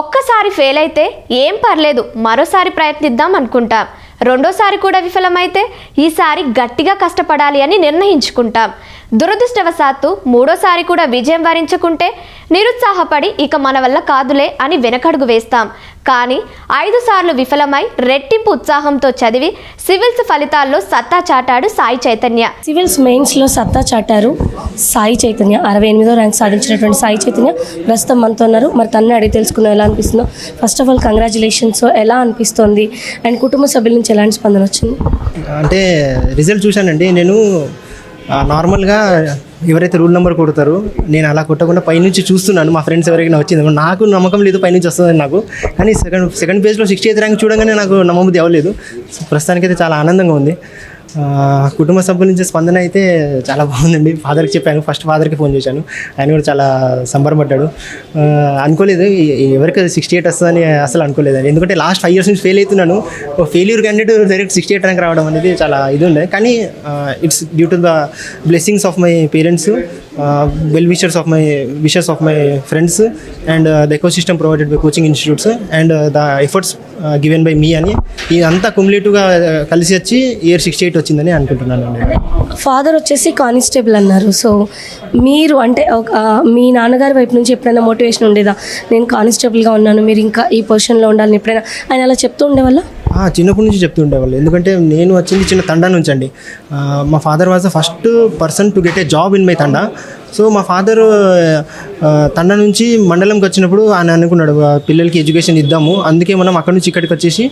ఒక్కసారి ఫెయిల్ అయితే ఏం పర్లేదు మరోసారి ప్రయత్నిద్దాం అనుకుంటాం. రెండోసారి కూడా విఫలమైతే ఈసారి గట్టిగా కష్టపడాలి అని నిర్ణయించుకుంటాం. దురదృష్టవశాత్తు మూడోసారి కూడా విజయం వరించకుంటే నిరుత్సాహపడి ఇక మన వల్ల కాదులే అని వెనకడుగు వేస్తాం. కానీ ఐదు సార్లు విఫలమై రెట్టింపు ఉత్సాహంతో చదివి సివిల్స్ ఫలితాల్లో సత్తా చాటాడు సాయి చైతన్య. సివిల్స్ మెయిన్స్లో సత్తా చాటారు సాయి చైతన్య. అరవై ఎనిమిదో ర్యాంక్ సాధించినటువంటి సాయి చైతన్య ప్రస్తుతం మనతో ఉన్నారు. మరి తన్నే అడిగి తెలుసుకుందాం ఎలా అనిపిస్తుందో. ఫస్ట్ ఆఫ్ ఆల్ కంగ్రాచులేషన్స్ ఎలా అనిపిస్తుంది? అండ్ కుటుంబ సభ్యుల నుంచి ఎలాంటి స్పందన వచ్చింది? అంటే రిజల్ట్ చూశానండి. నేను నార్మల్గా ఎవరైతే రూల్ నెంబర్ కొడతారో నేను అలా కొట్టకుండా పైనుంచి చూస్తున్నాను. మా ఫ్రెండ్స్ ఎవరికైనా వచ్చింది? నాకు నమ్మకం లేదు పైనుంచి వస్తుందని నాకు. కానీ సెకండ్ సెకండ్ పేజ్లో సిక్స్టీ ఎయిత్ ర్యాంక్ చూడగానే నాకు నమ్మబుద్ధి అవ్వలేదు. సో ప్రస్తుతానికైతే చాలా ఆనందంగా ఉంది. కుటుంబ సభ్యుల నుంచి స్పందన అయితే చాలా బాగుందండి. ఫాదర్కి చెప్పాను ఫస్ట్ ఫాదర్కి ఫోన్ చేశాను. ఆయన కూడా చాలా సంబరపడ్డాడు. అనుకోలేదు ఎవరికి సిక్స్టీ ఎయిట్ వస్తుందని అసలు అనుకోలేదండి. ఎందుకంటే లాస్ట్ ఫైవ్ ఇయర్స్ నుంచి ఫెయిల్ అవుతున్నాను. Failure candidate direct sixty eight rank రావడం అనేది చాలా ఇది ఉండే. కానీ it's due to the blessings of my parents well wishers of my wishers of my friends and the ecosystem provided by coaching institutes and the efforts given by me అని. ఇదంతా కుములేటివ్గా కలిసి వచ్చి ఇయర్ సిక్స్టీ ఎయిట్ వచ్చిందని అనుకుంటున్నాను అండి. Father వచ్చేసి constable అన్నారు. So మీరు అంటే ఒక మీ నాన్నగారి వైపు నుంచి ఎప్పుడైనా మోటివేషన్ ఉండేదా? నేను కానిస్టేబుల్గా ఉన్నాను మీరు ఇంకా ఈ పొజిషన్లో ఉండాలని ఎప్పుడైనా? ఆయన అలా చెప్తూ ఉండేవాళ్ళ? ఆ, చిన్నప్పటి నుంచి చెప్తూ ఉండేవాళ్ళు. ఎందుకంటే నేను వచ్చింది చిన్న తండా నుంచి అండి. మా father was the first person to get a job in my tanda. So మా ఫాదర్ తండ నుంచి మండలంకి వచ్చినప్పుడు ఆయన అనుకున్నాడు పిల్లలకి ఎడ్యుకేషన్ ఇద్దాము. అందుకే మనం అక్కడ నుంచి ఇక్కడికి వచ్చేసి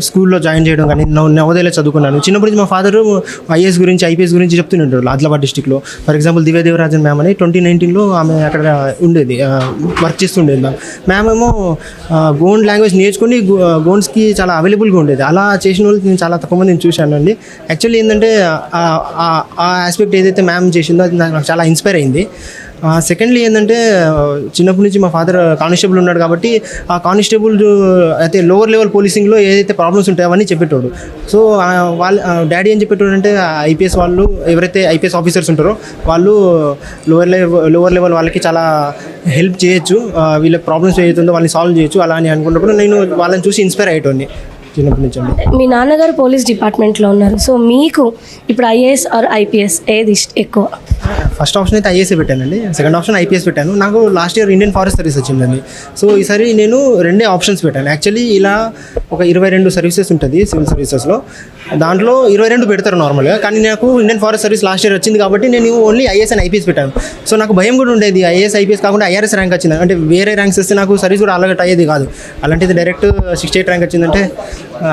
స్కూల్లో జాయిన్ చేయడం కానీ నవోదయలో చదువుకున్నాను. చిన్నప్పటి నుంచి మా ఫాదర్ ఐఏఎస్ గురించి ఐపీఎస్ గురించి చెప్తుంటారు ఆదిలాబాద్ డిస్టిక్లో. ఫర్ ఎగ్జాంపుల్ దివ్యదేవరాజన్ మ్యామ్ అని ట్వంటీ నైన్టీన్లో ఆమె అక్కడ ఉండేది వర్క్ చేస్తుండేది మ్యామ్. మ్యామ్ ఏమో గోండ్ లాంగ్వేజ్ నేర్చుకుని గోండ్స్కి చాలా అవైలబుల్గా ఉండేది. అలా చేసిన వాళ్ళు నేను చాలా తక్కువ మందిని చూశాను అండి యాక్చువల్లీ ఏంటంటే ఆ- ఆ- ఆ ఆస్పెక్ట్ ఏదైతే మ్యామ్ చేసిందో అది నాకు చాలా ఇన్స్పైర్ అయింది. సెకండ్లీ ఏంటంటే చిన్నప్పటి నుంచి మా ఫాదర్ కానిస్టేబుల్ ఉన్నాడు కాబట్టి ఆ కానిస్టేబుల్ అయితే లోవర్ లెవెల్ పోలీసింగ్లో ఏదైతే ప్రాబ్లమ్స్ ఉంటాయో అవన్నీ చెప్పేటోడు. సో వాళ్ళ డాడీ ఏం చెప్పేటోడు అంటే ఐపీఎస్ వాళ్ళు ఎవరైతే ఐపీఎస్ ఆఫీసర్స్ ఉంటారో వాళ్ళు లోవర్ లెవెల్ లోవర్ లెవెల్ వాళ్ళకి చాలా హెల్ప్ చేయొచ్చు వీళ్ళ ప్రాబ్లమ్స్ ఏదైతుందో వాళ్ళని సాల్వ్ చేయొచ్చు అలా అని అనుకున్నప్పుడు నేను వాళ్ళని చూసి ఇన్స్పైర్ అయ్యేటోని చిన్నప్పటి నుంచి మీ నాన్నగారు పోలీస్ డిపార్ట్మెంట్లో ఉన్నారు. సో మీకు ఇప్పుడు ఐఏఎస్ ఆర్ ఐపీఎస్ ఏది ఇష్ట- ఎక్కువ? ఫస్ట్ ఆప్షన్ అయితే ఐఏఎస్ పెట్టానండి. సెకండ్ ఆప్షన్ ఐపీఎస్ పెట్టాను. నాకు last year Indian forest service వచ్చిందండి. సో ఈసారి నేను రెండే ఆప్షన్స్ పెట్టాను. యాక్చువల్లీ ఇలా ఒక ఇరవై రెండు సర్వీసెస్ ఉంటుంది సివిల్ సర్వీసెస్లో. దాంట్లో ఇరవై రెండు పెడతారు నార్మల్గా. కానీ నాకు Indian forest service last year వచ్చింది కాబట్టి నేను ఓన్లీ ఐఏఎస్ అండ్ ఐపీఎస్ పెట్టాను. సో నాకు భయం కూడా ఉండేది ఐఏఎస్ ఐపీఎస్ కాకుండా ఐఆర్ఎస్ ర్యాంక్ వచ్చింది అంటే వేరే ర్యాంక్స్ వస్తే నాకు సర్వీస్ కూడా అలగట్ అయ్యేది కాదు. అలాంటిది డైరెక్ట్ సిక్స్టీ ఎయిట్ ర్యాంక్ వచ్చిందంటే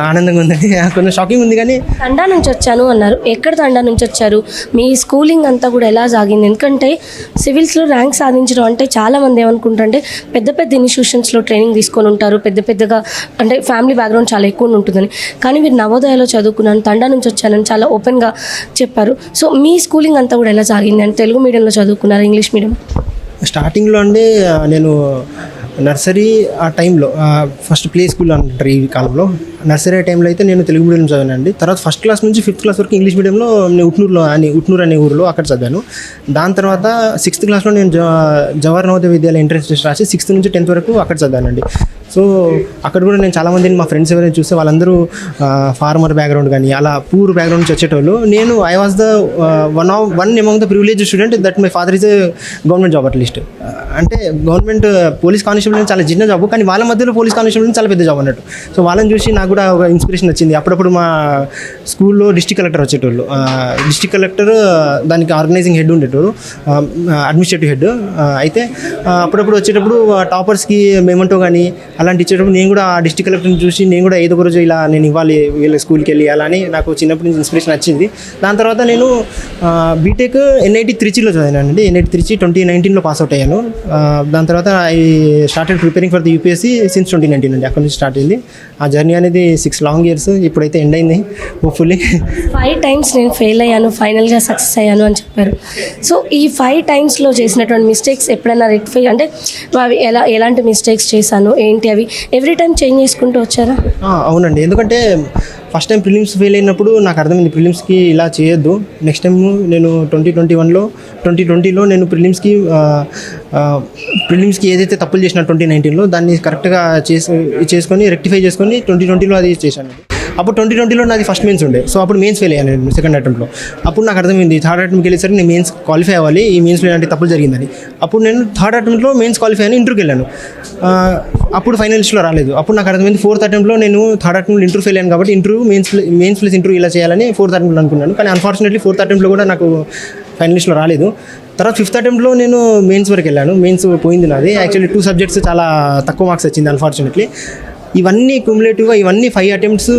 ఆనందంగా ఉందండి. కొంచెం షాకింగ్ ఉంది కానీ తండా నుంచి వచ్చాను అన్నారు. ఎక్కడ తండా నుంచి వచ్చారు? మీ స్కూలింగ్ అంతా కూడా ఎలా సాగింది? ఎందుకంటే సివిల్స్లో ర్యాంక్ సాధించడం అంటే చాలామంది ఏమనుకుంటారంటే పెద్ద పెద్ద ఇన్స్టిట్యూషన్స్లో ట్రైనింగ్ తీసుకొని ఉంటారు. పెద్ద పెద్దగా అంటే ఫ్యామిలీ బ్యాక్గ్రౌండ్ చాలా ఎక్కువ ఉంటుందని. కానీ మీరు నవోదయలో చదువుకున్నాను తండా నుంచి వచ్చానని చాలా ఓపెన్గా చెప్పారు. సో మీ స్కూలింగ్ అంతా కూడా ఎలా సాగింది? అంటే తెలుగు మీడియంలో చదువుకున్నారు ఇంగ్లీష్ మీడియం స్టార్టింగ్లో అండి నేను నర్సరీ ఆ టైంలో ఫస్ట్ ప్లే స్కూల్ అంటారు ఈ కాలంలో. నర్సరీ టైంలో అయితే నేను తెలుగు మీడియం చదివానండి. తర్వాత ఫస్ట్ క్లాస్ నుంచి ఫిఫ్త్ క్లాస్ వరకు ఇంగ్లీష్ మీడియంలో నేను ఉట్నూరులో అని ఉట్నూరు అనే ఊరిలో అక్కడ చదివాను. దాని తర్వాత సిక్స్త్ క్లాస్లో నేను జవహర్ నవోదయ విద్యాలయ ఎంట్రన్స్ టెస్ట్ రాసి సిక్స్త్ నుంచి టెన్త్ వరకు అక్కడ చదివానండి. సో అక్కడ కూడా నేను చాలామందిని మా ఫ్రెండ్స్ ఎవరైనా చూస్తే వాళ్ళందరూ ఫార్మర్ బ్యాక్గ్రౌండ్ కానీ అలా పూర్ బ్యాక్గ్రౌండ్ నుంచి వచ్చేటోళ్ళు. నేను I was the one of one among the privilege student that my father is government job at least అంటే గవర్నమెంట్ పోలీస్ కానిస్టేబుల్ చాలా చిన్న జాబ్ కానీ వాళ్ళ మధ్యలో పోలీస్ కానిస్టేబుల్ చాలా పెద్ద జాబ్ అన్నట్టు. సో వాళ్ళని చూసి నాకు కూడా ఒక ఇన్స్పిరేషన్ వచ్చింది. అప్పుడప్పుడు మా స్కూల్లో డిస్టిక్ కలెక్టర్ వచ్చేటోళ్ళు. డిస్టిక్ కలెక్టర్ దానికి ఆర్గనైజింగ్ హెడ్ ఉండేటోడు. అడ్మినిస్ట్రేటివ్ హెడ్ అయితే అప్పుడప్పుడు వచ్చేటప్పుడు టాపర్స్కి మేమంటో కానీ అలాంటి ఇచ్చేటప్పుడు నేను కూడా ఆ డిస్టిక్ కలెక్టర్ని చూసి నేను కూడా ఏదో ఒక రోజు ఇలా నేను ఇవ్వాలి వీళ్ళ స్కూల్కి వెళ్ళి అలా అని నాకు చిన్నప్పటి నుంచి ఇన్స్పిరేషన్ వచ్చింది. దాని తర్వాత నేను బీటెక్ ఎన్ఐటి త్రిచిలో చదివాను అండి ఎన్ఐటి త్రిచి ట్వంటీ నైన్టీన్లో పాస్ అవుట్ అయ్యాను. దాని తర్వాత I started preparing for the UPSC since twenty nineteen అండి. అక్కడ నుంచి స్టార్ట్ అయింది. ఆ జర్నీ అనేది సిక్స్ లాంగ్ ఇయర్స్ ఇప్పుడైతే ఎండ్ అయింది. హోప్ఫుల్లీ ఫైవ్ టైమ్స్ నేను ఫెయిల్ అయ్యాను ఫైనల్గా సక్సెస్ అయ్యాను అని చెప్పారు. సో ఈ ఫైవ్ టైమ్స్లో చేసినటువంటి మిస్టేక్స్ ఎప్పుడైనా రెక్టిఫై అంటే అవి ఎలా ఎలాంటి మిస్టేక్స్ చేశాను ఏంటి అవి? ఎవ్రీ టైం చేంజ్ చేసుకుంటూ వచ్చారా? అవునండి. ఎందుకంటే ఫస్ట్ టైం ప్రిలిమ్స్ ఫెయిల్ అయినప్పుడు నాకు అర్థమైంది ప్రిలిమ్స్కి ఇలా చేయొద్దు. నెక్స్ట్ టైం నేను ట్వంటీ ట్వంటీ వన్లో ట్వంటీ ట్వంటీలో నేను ప్రిలిమ్స్కి ప్రిలిమ్స్కి ఏదైతే తప్పులు చేసిన ట్వంటీ నైన్టీన్లో దాన్ని కరెక్ట్గా చేసి చేసుకొని రెక్టిఫై చేసుకొని ట్వంటీ ట్వంటీలో అది చేశాను. అప్పుడు ట్వంటీ ట్వంటీలో నాది ఫస్ట్ మెయిన్స్ ఉండే. సో అప్పుడు మెయిన్స్ ఫెయిల్ అయ్యాను నేను సెకండ్ అటెంప్ట్లో అప్పుడు నాకు అర్థమైంది థర్డ్ అటెంప్ట్కి వెళ్ళేసరికి నేను మెయిన్స్ క్వాలిఫై అవ్వాలి ఈ మెయిన్స్లో ఇలాంటి తప్పులు జరిగిందని. అప్పుడు నేను థర్డ్ అటెంప్ట్లో మెయిన్స్ క్వాలిఫై అని ఇంటర్కి వెళ్ళాను. అప్పుడు ఫైనల్స్లో రాలేదు. అప్పుడు నాకు అర్థమైంది ఫోర్త్ అటెంప్ట్లో నేను థర్డ్ అటెంప్ట్ ఇంటర్వ్యూ ఫెయిల్ అయ్యాను కాబట్టి interview mains mains plus interview ఇలా చేయాలని ఫోర్త్ అటెంప్ట్లో అనుకున్నాను. కానీ అన్ఫార్చునేట్లీ ఫోర్త్ అటెంప్ట్లో కూడా నాకు ఫైనలిస్ట్లో రాలేదు. తర్వాత ఫిఫ్త్ అటెంప్ట్లో నేను మెయిన్స్ వరకు వెళ్ళాను. మెయిన్స్ పోయింది నాది. యాక్చువల్లీ టూ సబ్జెక్ట్స్ చాలా తక్కువ మార్క్స్ వచ్చింది అన్ఫార్చునేట్లీ ఇవన్నీ క్యూములేటివ్గా ఇవన్నీ ఫైవ్ అటెంప్ట్స్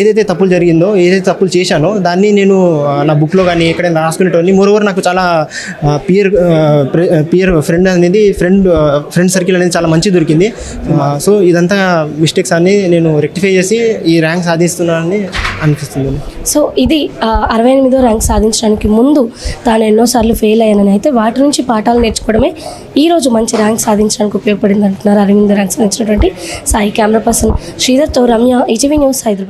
ఏదైతే తప్పులు జరిగిందో ఏదైతే తప్పులు చేశానో దాన్ని నేను నా బుక్లో కానీ ఎక్కడైనా రాసుకునేటోని మోరోవర్ నాకు చాలా పియర్ పియర్ ఫ్రెండ్ అనేది ఫ్రెండ్ ఫ్రెండ్ సర్కిల్ అనేది చాలా మంచి దొరికింది. సో ఇదంతా మిస్టేక్స్ అన్ని నేను రెక్టిఫై చేసి ఈ ర్యాంక్ సాధిస్తున్నానని అనిపిస్తుంది. సో ఇది అరవై ఎనిమిదో ర్యాంక్ సాధించడానికి ముందు తాను ఎన్నోసార్లు ఫెయిల్ అయ్యానని అయితే వాటి నుంచి పాఠాలు నేర్చుకోవడమే ఈరోజు మంచి ర్యాంక్ సాధించడానికి ఉపయోగపడింది అంటున్నారు అరవింద్ ర్యాంక్ సాధించినటువంటి సాయి కెమెరా పర్సన్ శ్రీధర్తో రమ్య ఈటీవీ న్యూస్ హైదరాబాద్.